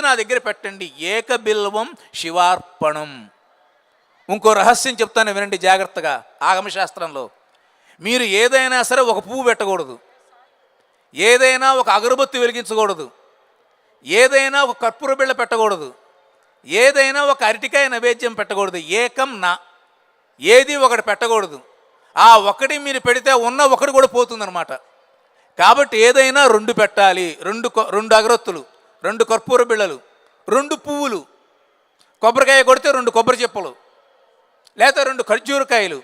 నా దగ్గర పెట్టండి. ఏకబిల్వం శివార్పణం. ఇంకో రహస్యం చెప్తాను వినండి జాగ్రత్తగా ఆగమశాస్త్రంలో. మీరు ఏదైనా సరే ఒక పువ్వు పెట్టకూడదు. ఏదైనా ఒక అగరబత్తి వెలిగించకూడదు. ఏదైనా ఒక కర్పూర బిళ్ళ పెట్టకూడదు. ఏదైనా ఒక అరటికాయ నైవేద్యం పెట్టకూడదు. ఏకం నా. ఏది ఒకటి పెట్టకూడదు. ఆ ఒకటి మీరు పెడితే ఉన్న ఒకటి కూడా పోతుందన్నమాట. కాబట్టి ఏదైనా రెండు పెట్టాలి. రెండు రెండు అగరొత్తులు. రెండు కర్పూర బిళ్ళలు రెండు పువ్వులు. కొబ్బరికాయ కొడితే రెండు కొబ్బరి చెప్పులు లేకపోతే రెండు ఖర్జూరకాయలు.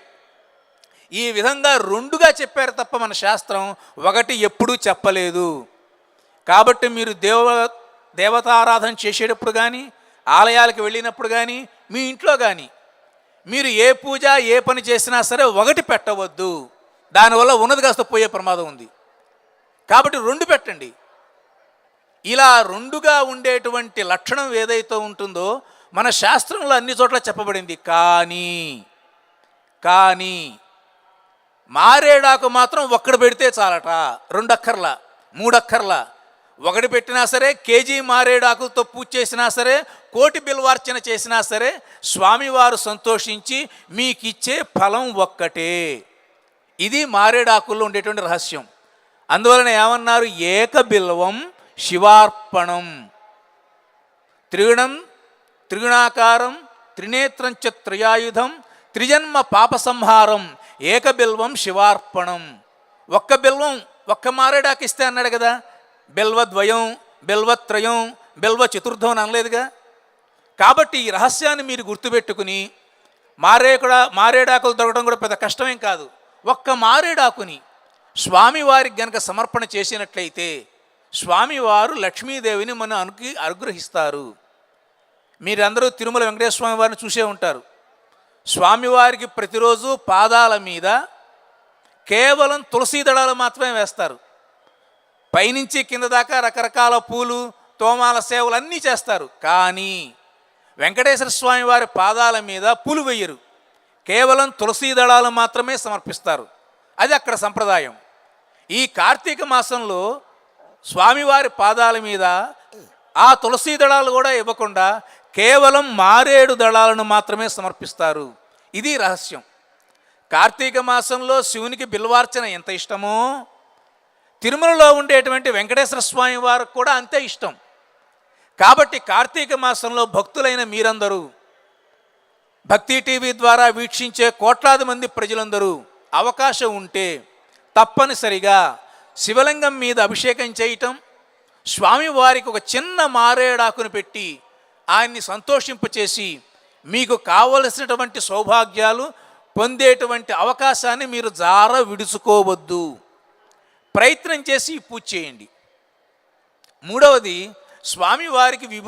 ఈ విధంగా రెండుగా చెప్పారు తప్ప మన శాస్త్రం ఒకటి ఎప్పుడూ చెప్పలేదు. కాబట్టి మీరు దేవ దేవతారాధన చేసేటప్పుడు కానీ ఆలయాలకు వెళ్ళినప్పుడు కానీ మీ ఇంట్లో కానీ మీరు ఏ పూజ ఏ పని చేసినా సరే ఒకటి పెట్టవద్దు. దానివల్ల ఉన్నది కాస్త పోయే ప్రమాదం ఉంది. కాబట్టి రెండు పెట్టండి. ఇలా రెండుగా ఉండేటువంటి లక్షణం ఏదైతే ఉంటుందో మన శాస్త్రంలో అన్ని చోట్ల చెప్పబడింది కానీ కానీ మారేడాకు మాత్రం ఒక్కడు పెడితే చాలట రెండక్కర్ల మూడక్కర్ల. ఒకటి పెట్టినా సరే కేజీ మారేడాకులతో పూజ చేసినా సరే కోటి బిల్వార్చన చేసినా సరే స్వామివారు సంతోషించి మీకు ఇచ్చే ఫలం ఒక్కటే. ఇది మారేడాకుల్లో ఉండేటువంటి రహస్యం. అందువలన ఏమన్నారు? ఏక బిల్వం శివార్పణం. త్రిగుణం త్రిగుణాకారం త్రినేత్రంచ త్రయాయుధం త్రిజన్మ పాప సంహారం ఏకబిల్వం శివార్పణం. ఒక్క బిల్వం ఒక్క మారేడాకి ఇస్తే అన్నాడు కదా బిల్వద్వయం బిల్వత్రయం బిల్వ చతుర్థం అని అనలేదుగా? కాబట్టి ఈ రహస్యాన్ని మీరు గుర్తుపెట్టుకుని మారే కూడా మారేడాకులు దొరకడం కూడా పెద్ద కష్టమేం కాదు. ఒక్క మారేడాకుని స్వామివారికి గనక సమర్పణ చేసినట్లయితే స్వామివారు లక్ష్మీదేవిని మన అనుకి అనుగ్రహిస్తారు. మీరందరూ తిరుమల వెంకటేశ్వర స్వామి వారిని చూసే ఉంటారు. స్వామివారికి ప్రతిరోజు పాదాల మీద కేవలం తులసీ దళాలు మాత్రమే వేస్తారు. పైనుంచి కింద దాకా రకరకాల పూలు తోమాల సేవలు అన్నీ చేస్తారు. కానీ వెంకటేశ్వర స్వామి వారి పాదాల మీద పూలు వేయరు. కేవలం తులసీ దళాలు మాత్రమే సమర్పిస్తారు. అది అక్కడ సంప్రదాయం. ఈ కార్తీక మాసంలో స్వామివారి పాదాల మీద ఆ తులసీ దళాలు కూడా ఇవ్వకుండా కేవలం మారేడు దళాలను మాత్రమే సమర్పిస్తారు. ఇది రహస్యం. కార్తీక మాసంలో శివునికి బిల్వార్చన ఎంత ఇష్టమో తిరుమలలో ఉండేటువంటి వెంకటేశ్వర స్వామి వారికి కూడా అంతే ఇష్టం. కాబట్టి కార్తీక మాసంలో భక్తులైన మీరందరూ భక్తి టీవీ ద్వారా వీక్షించే కోట్లాది మంది ప్రజలందరూ అవకాశం ఉంటే తప్పనిసరిగా శివలింగం మీద అభిషేకం చేయటం స్వామివారికి ఒక చిన్న మారేడాకును పెట్టి ఆయన్ని సంతోషింపచేసి మీకు కావలసినటువంటి సౌభాగ్యాలు పొందేటువంటి అవకాశాన్ని మీరు జార విడుచుకోవద్దు. ప్రయత్నం చేసి పూజ చేయండి. మూడవది స్వామివారికి విభూ